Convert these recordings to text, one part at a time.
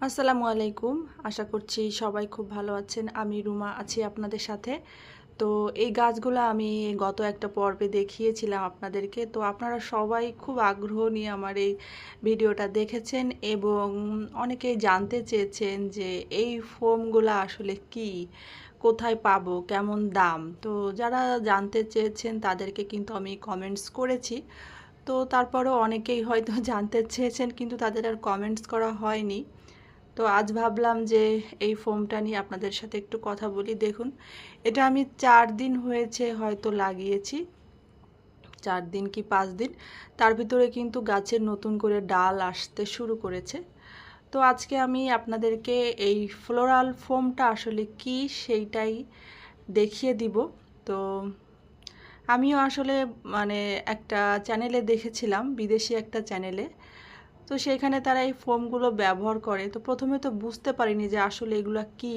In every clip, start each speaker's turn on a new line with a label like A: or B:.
A: আসসালামু আলাইকুম। আশা করছি সবাই খুব ভালো আছেন। আমি রুমা আছি আপনাদের সাথে। তো এই গাছগুলো আমি গত একটা পর্বে দেখিয়েছিলাম আপনাদেরকে। তো আপনারা সবাই খুব আগ্রহ নিয়ে আমার এই ভিডিওটা দেখেছেন এবং অনেকেই জানতে চেয়েছেন যে এই ফোমগুলো আসলে কি, কোথায় পাবো, কেমন দাম? তো যারা জানতে চেয়েছেন তাদেরকে কিন্তু আমি কমেন্টস করেছি। তো তারপরেও অনেকেই হয়তো জানতে চেয়েছেন কিন্তু তাদের আর কমেন্টস করা হয়নি। তো আজ ভাবলাম যে এই ফোমটা নিয়ে আপনাদের সাথে একটু কথা বলি। দেখুন, এটা আমি চার দিন হয়েছে হয়তো লাগিয়েছি। চার দিন কি পাঁচ দিন? তার ভিতরে কিন্তু গাছের নতুন করে ডাল আসতে শুরু করেছে। তো আজকে আমি আপনাদেরকে এই ফ্লোরাল ফোমটা আসলে কি সেইটাই দেখিয়ে দিব। তো আমিও আসলে মানে একটা চ্যানেলে দেখেছিলাম, বিদেশি একটা চ্যানেলে। তো সেখানে তারা এই ফোমগুলো ব্যবহার করে। তো প্রথমে তো বুঝতে পারিনি যে আসলে এগুলো কি।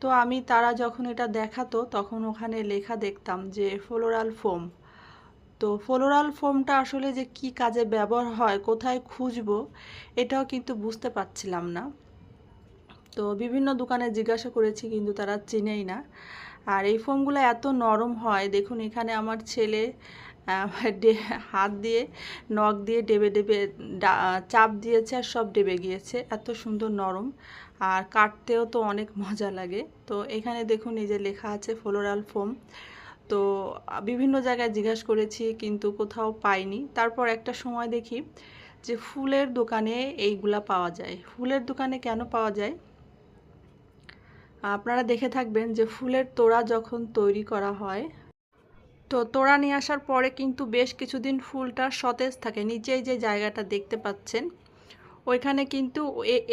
A: তো আমি তারা যখন এটা দেখাতো, তখন ওখানে লেখা দেখতাম যে ফ্লোরাল ফোম তো ফ্লোরাল ফোমটা আসলে যে কি কাজে ব্যবহার হয়, কোথায় খুঁজবো, এটাও কিন্তু বুঝতে পারছিলাম না। তো বিভিন্ন দোকানে জিজ্ঞাসা করেছি, কিন্তু তারা চিনেই না। আর এই ফোমগুলো এত নরম হয়, দেখুন এখানে আমার ছেলে হাত দিয়ে, নখ দিয়ে ডেবে ডেবে চাপ দিয়েছে আর সব ডেবে গিয়েছে। এত সুন্দর নরম। আর কাটতেও তো অনেক মজা লাগে। তো এখানে দেখুন এই যে লেখা আছে ফ্লোরাল ফোম। তো বিভিন্ন জায়গায় জিজ্ঞাসা করেছি কিন্তু কোথাও পাইনি। তারপর একটা সময় দেখি যে ফুলের দোকানে এইগুলা পাওয়া যায়। ফুলের দোকানে কেন পাওয়া যায়? আপনারা দেখে থাকবেন যে ফুলের তোড়া যখন তৈরি করা হয় তো তোড়া নিয়ে আসার পরে কিন্তু বেশ কিছুদিন ফুলটা সতেজ থাকে, নিচেই যে জায়গাটা দেখতে পাচ্ছেন, ওইখানে কিন্তু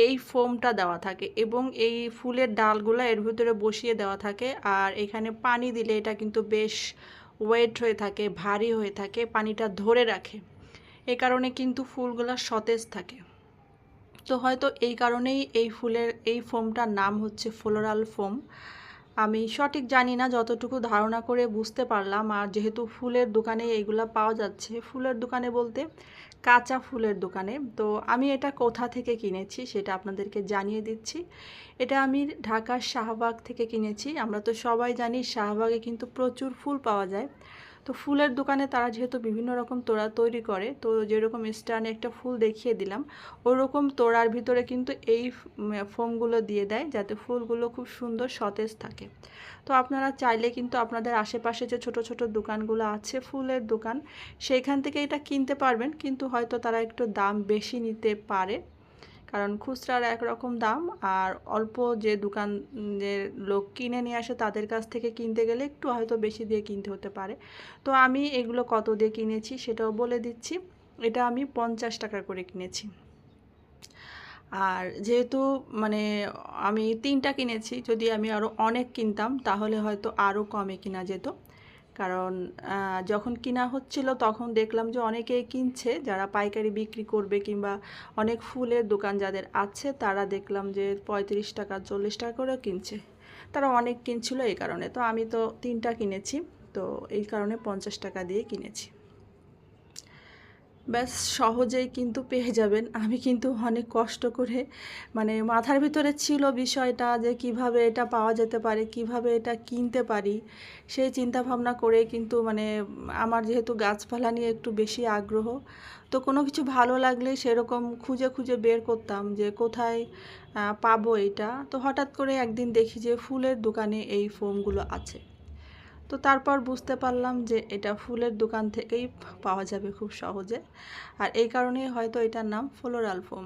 A: এই ফোমটা দেওয়া থাকে এবং এই ফুলের ডালগুলো এর ভিতরে বসিয়ে দেওয়া থাকে আর এখানে পানি দিলে এটা কিন্তু বেশ ওয়েট হয়ে থাকে, ভারী হয়ে থাকে, পানিটা ধরে রাখে। এই কারণে কিন্তু ফুলগুলো সতেজ থাকে। তো হয়তো এই কারণেই এই ফুলের, এই ফোমটার নাম হচ্ছে ফ্লোরাল ফোম। আমি সঠিক জানি না, যতটুকু ধারণা করে বুঝতে পারলাম। আর যেহেতু ফুলের দোকানে এইগুলা পাওয়া যাচ্ছে, ফুলের দোকানে বলতে কাঁচা ফুলের দোকানে, তো আমি এটা কোথা থেকে কিনেছি সেটা আপনাদেরকে জানিয়ে দিচ্ছি। এটা আমি ঢাকার শাহবাগ থেকে কিনেছি। আমরা তো সবাই জানি শাহবাগে কিন্তু প্রচুর ফুল পাওয়া যায়। তো ফুলের দোকানে তারা যেহেতু বিভিন্ন রকম তোড়া তৈরি করে, তো যেরকম স্টানে একটা ফুল দেখিয়ে দিলাম ওই রকম তোড়ার ভিতরে কিন্তু এই ফোমগুলো দিয়ে দেয় যাতে ফুলগুলো খুব সুন্দর সতেজ থাকে। তো আপনারা চাইলে কিন্তু আপনাদের আশেপাশে যে ছোট ছোট দোকানগুলো আছে ফুলের দোকান, সেইখান থেকে এটা কিনতে পারবেন, কিন্তু হয়তো তারা একটু দাম বেশি নিতে পারে। কারণ খুচরার একরকম দাম আর অল্প যে দোকান যে লোক কিনে নিয়ে আসে তাদের কাছ থেকে কিনতে গেলে একটু হয়তো বেশি দিয়ে কিনতে হতে পারে। তো আমি এগুলো কত দিয়ে কিনেছি সেটাও বলে দিচ্ছি। এটা আমি পঞ্চাশ টাকা করে কিনেছি। আর যেহেতু মানে আমি তিনটা কিনেছি, যদি আমি আরও অনেক কিনতাম তাহলে হয়তো আরও কমে কিনা যেত। কারণ যখন কিনা হচ্ছিল তখন দেখলাম যে অনেকেই কিনছে, যারা পাইকারি বিক্রি করবে কিংবা অনেক ফুলের দোকান যাদের আছে তারা দেখলাম যে পঁয়ত্রিশ টাকা, চল্লিশ টাকা করেও কিনছে। তারা অনেক কিনছিল এই কারণে। তো আমি তো তিনটা কিনেছি, তো এই কারণে পঞ্চাশ টাকা দিয়ে কিনেছি। ব্যাস সহজেই কিন্তু পেয়ে যাবেন। আমি কিন্তু অনেক কষ্ট করে মানে মাথার ভিতরে ছিল বিষয়টা যে কীভাবে এটা পাওয়া যেতে পারে, কীভাবে এটা কিনতে পারি, সেই চিন্তা ভাবনা করে কিন্তু মানে আমার যেহেতু গাছপালা নিয়ে একটু বেশি আগ্রহ, তো কোনো কিছু ভালো লাগলে সেরকম খুঁজে খুঁজে বের করতাম যে কোথায় পাবো এটা। তো হঠাৎ করে একদিন দেখি যে ফুলের দোকানে এই ফোমগুলো আছে। তো তারপর বুঝতে পারলাম যে এটা ফুলের দোকান থেকেই পাওয়া যাবে খুব সহজে। আর এই কারণেই হয়তো এটার নাম ফ্লোরাল ফোম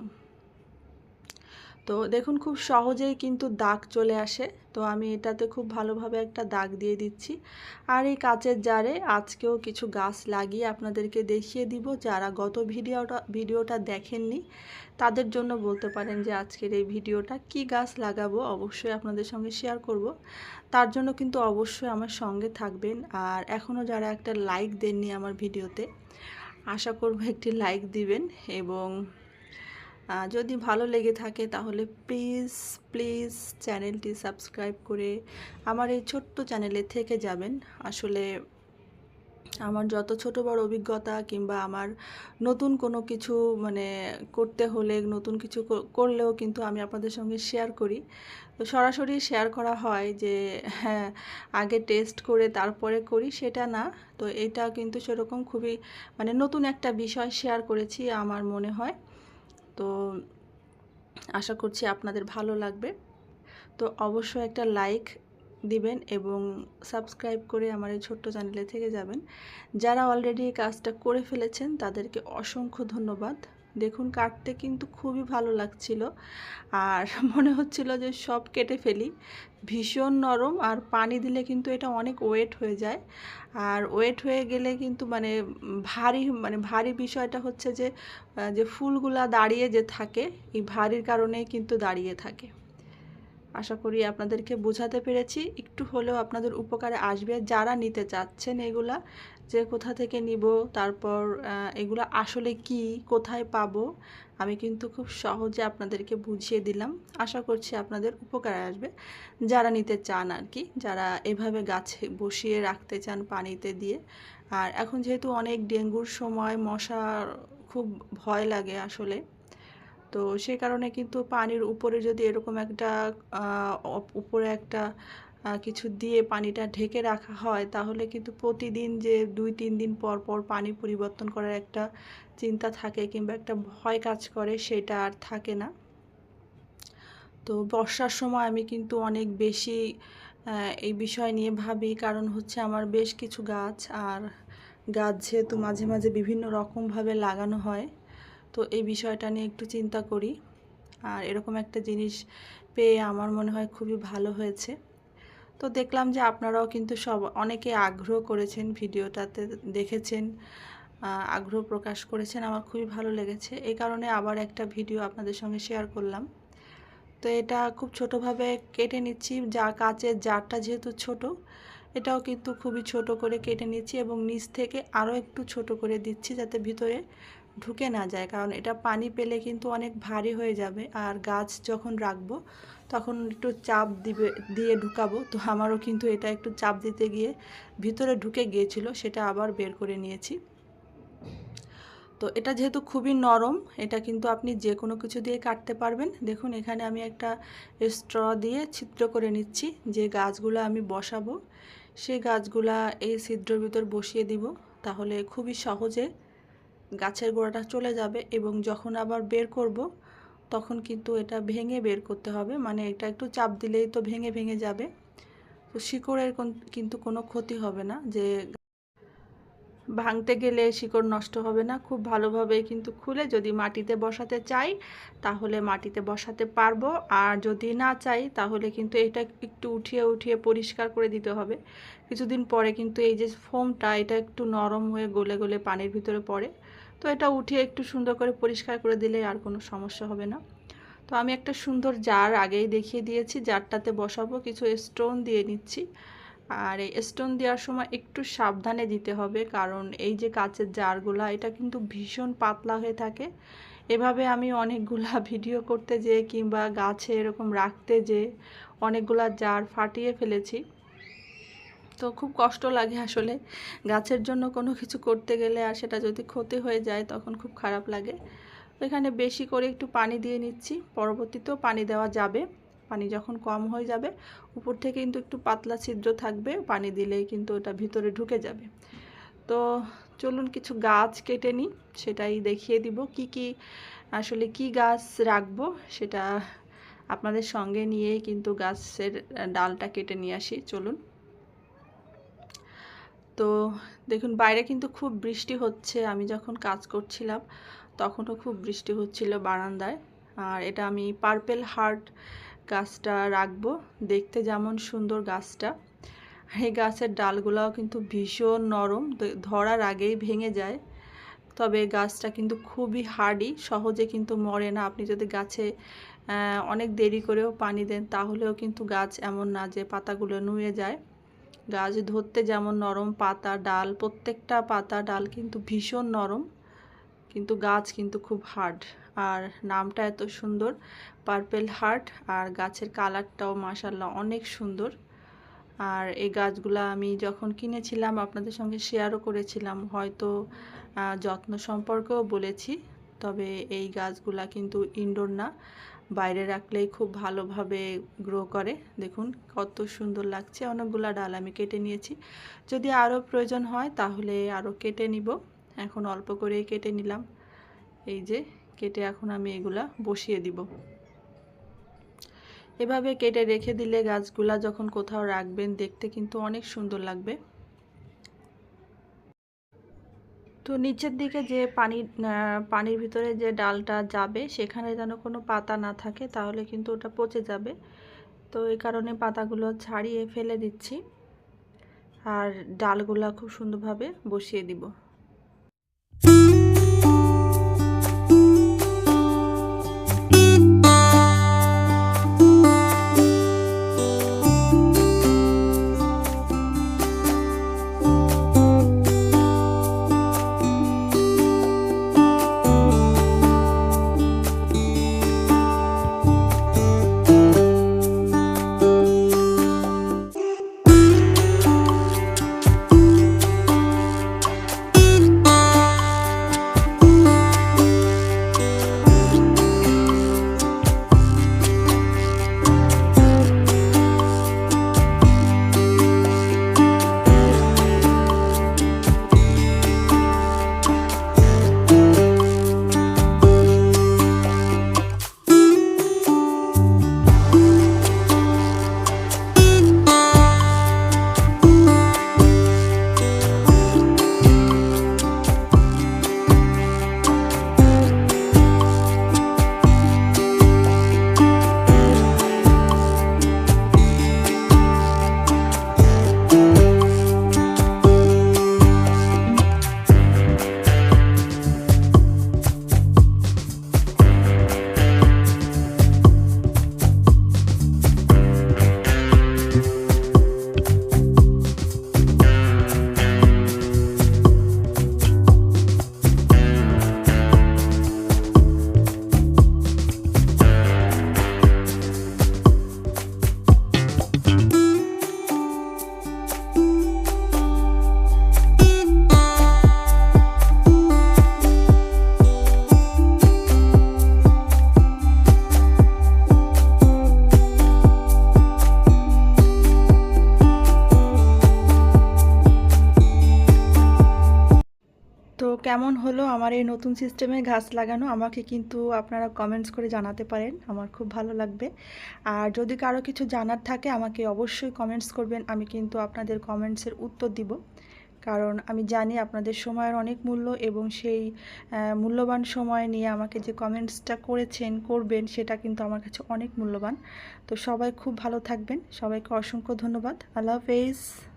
A: তো দেখুন খুব সহজেই কিন্তু দাগ চলে আসে। তো আমি এটাতে খুব ভালোভাবে একটা দাগ দিয়ে দিচ্ছি। আর এই কাচের জারে আজকেও কিছু গাছ লাগিয়ে আপনাদেরকে দেখিয়ে দিব। যারা গত ভিডিওটা ভিডিওটা দেখেননি, তাদের জন্য বলতে পারেন যে আজকের এই ভিডিওটা কি গাছ লাগাবো অবশ্যই আপনাদের সঙ্গে শেয়ার করব। তার জন্য কিন্তু অবশ্যই আমার সঙ্গে থাকবেন। আর এখনও যারা একটা লাইক দেননি আমার ভিডিওতে, আশা করব একটি লাইক দিবেন এবং যদি ভালো লেগে থাকে তাহলে প্লিজ প্লিজ চ্যানেলটি সাবস্ক্রাইব করে আমার এই ছোট্ট চ্যানেলে থেকে যাবেন। আসলে আমার যত ছোট বড় অভিজ্ঞতা কিংবা আমার নতুন কোনো কিছু মানে করতে হলে, নতুন কিছু করলেও কিন্তু আমি আপনাদের সঙ্গে শেয়ার করি। তো সরাসরি শেয়ার করা হয় যে হ্যাঁ আগে টেস্ট করে তারপরে করি, সেটা না। তো এটা কিন্তু সেরকম খুবই মানে নতুন একটা বিষয় শেয়ার করেছি আমার মনে হয়। তো আশা করছি আপনাদের ভালো লাগবে। তো অবশ্যই একটা লাইক দিবেন এবং সাবস্ক্রাইব করে আমার এই ছোট্ট চ্যানেলে থেকে যাবেন। যারা অলরেডি এই কাজটা করে ফেলেছেন, তাদেরকে অসংখ্য ধন্যবাদ। দেখুন কাটতে কিন্তু খুবই ভালো লাগছিল। আর মনে হচ্ছিল যে সব কেটে ফেলি। ভীষণ নরম আর পানি দিলে কিন্তু এটা অনেক ওয়েট হয়ে যায়। আর ওয়েট হয়ে গেলে কিন্তু মানে ভারী মানে ভারী বিষয়টা হচ্ছে যে যে ফুলগুলা দাঁড়িয়ে যে থাকে, এই ভারীর কারণেই কিন্তু দাঁড়িয়ে থাকে। আশা করি আপনাদেরকে বোঝাতে পেরেছি। একটু হলেও আপনাদের উপকারে আসবে। যারা নিতে চাচ্ছেন এগুলা যে কোথা থেকে নিব, তারপর এগুলো আসলে কি, কোথায় পাবো, আমি কিন্তু খুব সহজে আপনাদেরকে বুঝিয়ে দিলাম। আশা করছি আপনাদের উপকারে আসবে। যারা নিতে চান আর কি, যারা এভাবে গাছে বসিয়ে রাখতে চান পানিতে দিয়ে। আর এখন যেহেতু অনেক ডেঙ্গুর সময়, মশার খুব ভয় লাগে আসলে। তো সে কারণে কিন্তু পানির উপরে যদি এরকম একটা উপরে একটা কিছু দিয়ে পানিটা ঢেকে রাখা হয়, তাহলে কিন্তু প্রতিদিন যে দুই, তিন দিন পর পর পানি পরিবর্তন করার একটা চিন্তা থাকে কিংবা একটা ভয় কাজ করে, সেটা আর থাকে না। তো বর্ষার সময় আমি কিন্তু অনেক বেশি এই বিষয় নিয়ে ভাবি, কারণ হচ্ছে আমার বেশ কিছু গাছ, আর গাছ যেহেতু মাঝে মাঝে বিভিন্ন রকমভাবে লাগানো হয়, তো এই বিষয়টা নিয়ে একটু চিন্তা করি। আর এরকম একটা জিনিস পেয়ে আমার মনে হয় খুবই ভালো হয়েছে। তো দেখলাম যে আপনারাও কিন্তু সব, অনেকে আগ্রহ করেছেন ভিডিওটাতে দেখেছেন আগ্রহ প্রকাশ করেছেন, আমার খুবই ভালো লেগেছে। এই কারণে আবার একটা ভিডিও আপনাদের সঙ্গে শেয়ার করলাম। তো এটা খুব ছোটোভাবে কেটে নিচ্ছি, যা কাচের জারটা যেহেতু ছোট, এটাও কিন্তু খুবই ছোট করে কেটে নিচ্ছি এবং নিচ থেকে আরও একটু ছোট করে দিচ্ছি যাতে ভিতরে ঢুকে না যায়, কারণ এটা পানি পেলে কিন্তু অনেক ভারী হয়ে যাবে। আর গাছ যখন রাখব, তখন একটু চাপ দিবে, দিয়ে ঢুকাবো। তো আমারও কিন্তু এটা একটু চাপ দিতে গিয়ে ভিতরে ঢুকে গিয়েছিল, সেটা আবার বের করে নিয়েছি। তো এটা যেহেতু খুবই নরম, এটা কিন্তু আপনি যে কোনো কিছু দিয়ে কাটতে পারবেন। দেখুন, এখানে আমি একটা স্ট্র দিয়ে ছিদ্র করে নিচ্ছি। যে গাছগুলো আমি বসাবো, সেই গাছগুলা এই ছিদ্রের ভিতর বসিয়ে দিব। তাহলে খুবই সহজে গাছের গোড়াটা চলে যাবে এবং যখন আবার বের করব, তখন কিন্তু এটা ভেঙে বের করতে হবে। মানে এটা একটু চাপ দিলেই তো ভেঙে ভেঙে যাবে। তো শিকড়ের কোন- কিন্তু কোনো ক্ষতি হবে না যে ভাঙতে গেলে শিকড় নষ্ট হবে না। খুব ভালোভাবে কিন্তু খুলে যদি মাটিতে বসাতে চাই, তাহলে মাটিতে বসাতে পারব। আর যদি না চাই, তাহলে কিন্তু এটা একটু উঠিয়ে উঠিয়ে পরিষ্কার করে দিতে হবে। কিছুদিন পরে কিন্তু এই যে ফোমটা, এটা একটু নরম হয়ে গলে গলে পানির ভিতরে পড়ে। তো এটা উঠিয়ে একটু সুন্দর করে পরিষ্কার করে দিলে আর কোনো সমস্যা হবে না। তো আমি একটা সুন্দর জার আগেই দেখিয়ে দিয়েছি, জারটাতে বসাবো, কিছু স্টোন দিয়ে নিচ্ছি। আর এই স্টোন দেওয়ার সময় একটু সাবধানে দিতে হবে, কারণ এই যে কাচের জারগুলা, এটা কিন্তু ভীষণ পাতলা হয়ে থাকে। এভাবে আমি অনেকগুলা ভিডিও করতে যেয়ে কিংবা গাছে এরকম রাখতে যে অনেকগুলা জার ফাটিয়ে ফেলেছি। তো খুব কষ্ট লাগে আসলে। গাছের জন্য কোনো কিছু করতে গেলে আর সেটা যদি ক্ষতি হয়ে যায় তখন খুব খারাপ লাগে। এখানে বেশি করে একটু পানি দিয়ে নিচ্ছি। পরবর্তীতেও পানি দেওয়া যাবে। পানি যখন কম হয়ে যাবে, উপর থেকে কিন্তু একটু পাতলা ছিদ্র থাকবে। পানি দিলেই কিন্তু ওটা ভিতরে ঢুকে যাবে। তো চলুন কিছু গাছ কেটে নিই, সেটাই দেখিয়ে দিব। কি কি আসলে কি গাছ রাখব সেটা আপনাদের সঙ্গে নিয়েই কিন্তু গাছের ডালটা কেটে নিয়ে আসি। চলুন। তো দেখুন, বাইরে কিন্তু খুব বৃষ্টি হচ্ছে। আমি যখন কাজ করছিলাম, তখনও খুব বৃষ্টি হচ্ছিল বারান্দায়। আর এটা আমি পার্পেল হার্ট গাছটা রাখব। দেখতে যেমন সুন্দর গাছটা। এই গাছের ডালগুলাও কিন্তু ভীষণ নরম। ধরার আগেই ভেঙে যায়। তবে গাছটা কিন্তু খুবই হার্ডি সহজে কিন্তু মরে না। আপনি যদি গাছে অনেক দেরি করেও পানি দেন, তাহলেও কিন্তু গাছ এমন না যে পাতাগুলো নুয়ে যায়। গাছ ধরতে যেমন নরম পাতা, ডাল, প্রত্যেকটা পাতা, ডাল কিন্তু ভীষণ নরম, কিন্তু গাছ কিন্তু খুব হার্ড আর নামটা এত সুন্দর পার্পেল হার্ট আর গাছের কালারটাও মাসাল্লাহ অনেক সুন্দর। আর এই গাছগুলা আমি যখন কিনেছিলাম, আপনাদের সঙ্গে শেয়ারও করেছিলাম, হয়তো যত্ন সম্পর্কেও বলেছি, তবে এই গাছগুলা কিন্তু ইনডোর না। বাইরে রাখলেই খুব ভালোভাবে গ্রো করে। দেখুন, কত সুন্দর লাগছে। অনেকগুলা ডাল আমি কেটে নিয়েছি। যদি আরও প্রয়োজন হয় তাহলে আরও কেটে নিব। এখন অল্প করেই কেটে নিলাম। এই যে, কেটে এখন আমি এগুলা বসিয়ে দিব। এভাবে কেটে রেখে দিলে গাছগুলা যখন কোথাও রাখবেন দেখতে কিন্তু অনেক সুন্দর লাগবে। তো নিচের দিকে যে পানি পানির ভিতরে যে ডালটা যাবে, সেখানে যেন কোনো পাতা না থাকে, তাহলে কিন্তু ওটা পচে যাবে। তো এই কারণে পাতাগুলো ছাড়িয়ে ফেলে দিচ্ছি। আর ডালগুলা খুব সুন্দরভাবে বসিয়ে দিব। এই নতুন সিস্টেমে ঘাস লাগানো আমাকে কিন্তু আপনারা কমেন্টস করে জানাতে পারেন, আমার খুব ভালো লাগবে। আর যদি কারও কিছু জানার থাকে আমাকে অবশ্যই কমেন্টস করবেন, আমি কিন্তু আপনাদের কমেন্টসের উত্তর দিব। কারণ আমি জানি আপনাদের সময়ের অনেক মূল্য এবং সেই মূল্যবান সময় নিয়ে আমাকে যে কমেন্টসটা করেছেন, করবেন, সেটা কিন্তু আমার কাছে অনেক মূল্যবান। তো সবাই খুব ভালো থাকবেন, সবাইকে অসংখ্য ধন্যবাদ। আল্লাহ হাফেজ।